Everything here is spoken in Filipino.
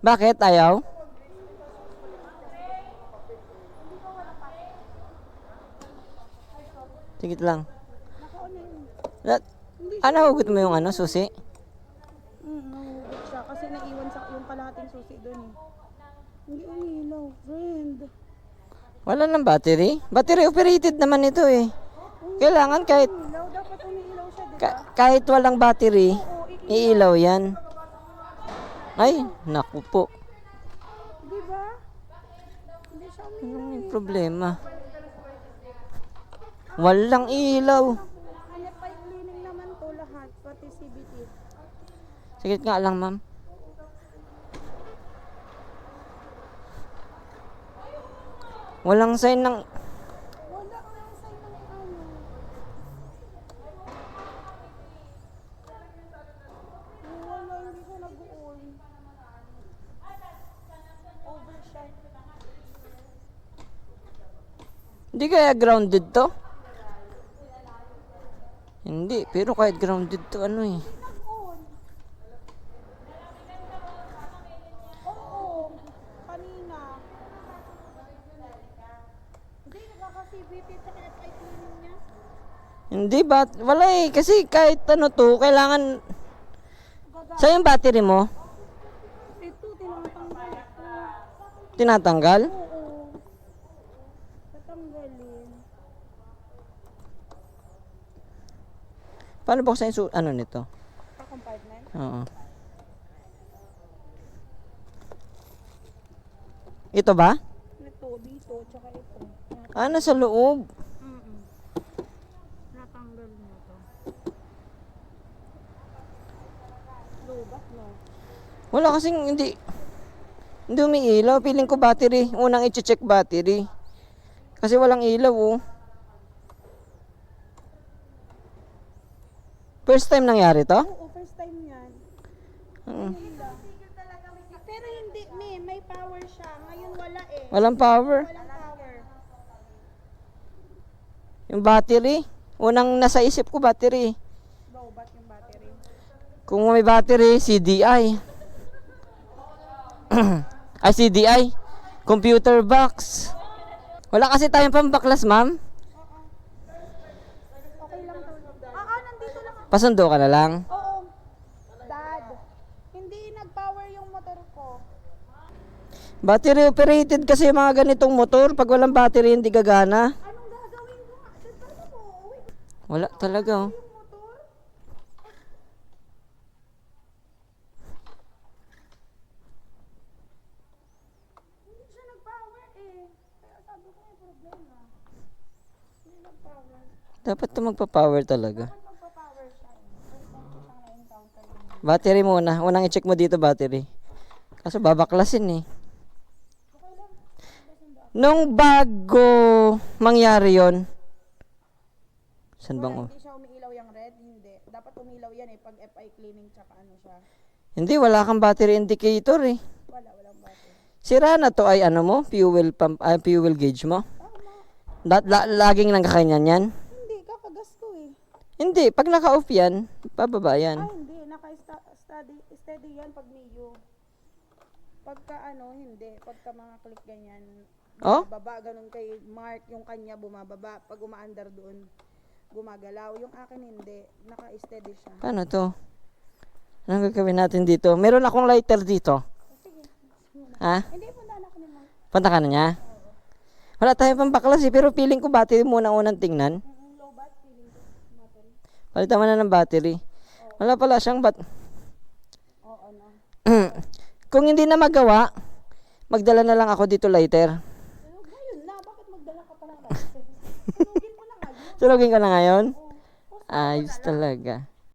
Bakit? Ayaw? Sige lang. La- ano, hugot mo yung ano, susi? Hmm, nahugot siya kasi naiwan sa yung kalahating susi doon eh. Hindi umilaw, friend. Wala ng battery? Battery operated naman ito eh. Kailangan kahit Umilaw, dapat umiilaw siya, di ba? ka- kahit walang battery, iilaw yan. Ay, naku po. Di ba? Anong may problema? Walang ilaw. Hanap pa cleaning naman to lahat, pati CBT. Sige nga lang, ma'am. Walang sign ng... Wala ka lang sign ng ano. Wala, hindi ko nag-on. Overshine. Hindi kaya grounded to? Hindi, pero kahit grounded to ano eh. Hindi, ba? Wala eh. Kasi kahit ano to, kailangan... Sa yung battery mo, Ito, tinatanggal tinatanggal? Oo. Tatanggalin. Paano buksan yung ano nito? Sa compartment? Oo. Ito ba? Ito, dito, tsaka ito. Yan. Ah, nasa loob. Mm-mm. Natanggal mo to. Lubat, no? Wala kasing hindi... Hindi umiilaw. Piling ko battery. Unang i-check battery. Kasi walang ilaw oh. First time nangyari to? Oo, first time yan. Oo. Pero hindi, may, may power siya. Ngayon wala eh. Walang power. Walang power. Yung battery. Unang nasa isip ko battery. Lobat yung battery. Kung may battery, CDI. Ay, CDI. Computer box. Wala kasi tayong pambaklas, ma'am. Okay lang to. Ah, ah, nandito lang. ako. Pasundo ka na lang. Oo. Dad, hindi nag-power yung motor ko. Battery operated kasi yung mga ganitong motor. Pag walang battery, hindi gagana. Anong gagawin ko? Dad, paano mo Wala talaga. oh. eh. Dapat to magpa-power talaga. Bakit magpa-power siya eh? First time ko siyang na-encounter yun. Battery muna. Unang i-check mo dito battery. Kaso babaklasin eh. Nung bago mangyari yon Saan bang... Wala, hindi siya umiilaw yung red? Hindi. Dapat umilaw yan eh pag FI cleaning tsaka ano siya. Hindi, wala kang battery indicator eh. Wala, walang battery. Sira na to ay ano mo? Fuel pump, ay, fuel gauge mo? Tama. La, la, laging nangkakanyan yan? Hindi, kakagas ko eh. Hindi, pag naka-off yan, pababa yan. Naka-steady steady yan pag Mio. Pagka ano, hindi. Pagka mga click ganyan. Oh? Baba, ganun kay Mark, yung kanya bumababa. Pag umaandar doon, gumagalaw. Yung akin hindi. Naka-steady siya. Paano to? Anong gagawin natin dito? Meron akong lighter dito. Sige. Ha? Hindi, punta na ako ni Mark. Punta ka na niya? Wala tayong pambaklas eh, pero feeling ko battery muna unang tingnan. Mm, low bat, feeling ko. Battery. Palitan mo na ng battery. Wala pala siyang bat... Kung hindi na magawa, magdala na lang ako dito. Pero ngayon na, bakit magdala ka pa ng license? Sunugin mo na ngayon. Sunugin ko na ngayon? Ayos talaga.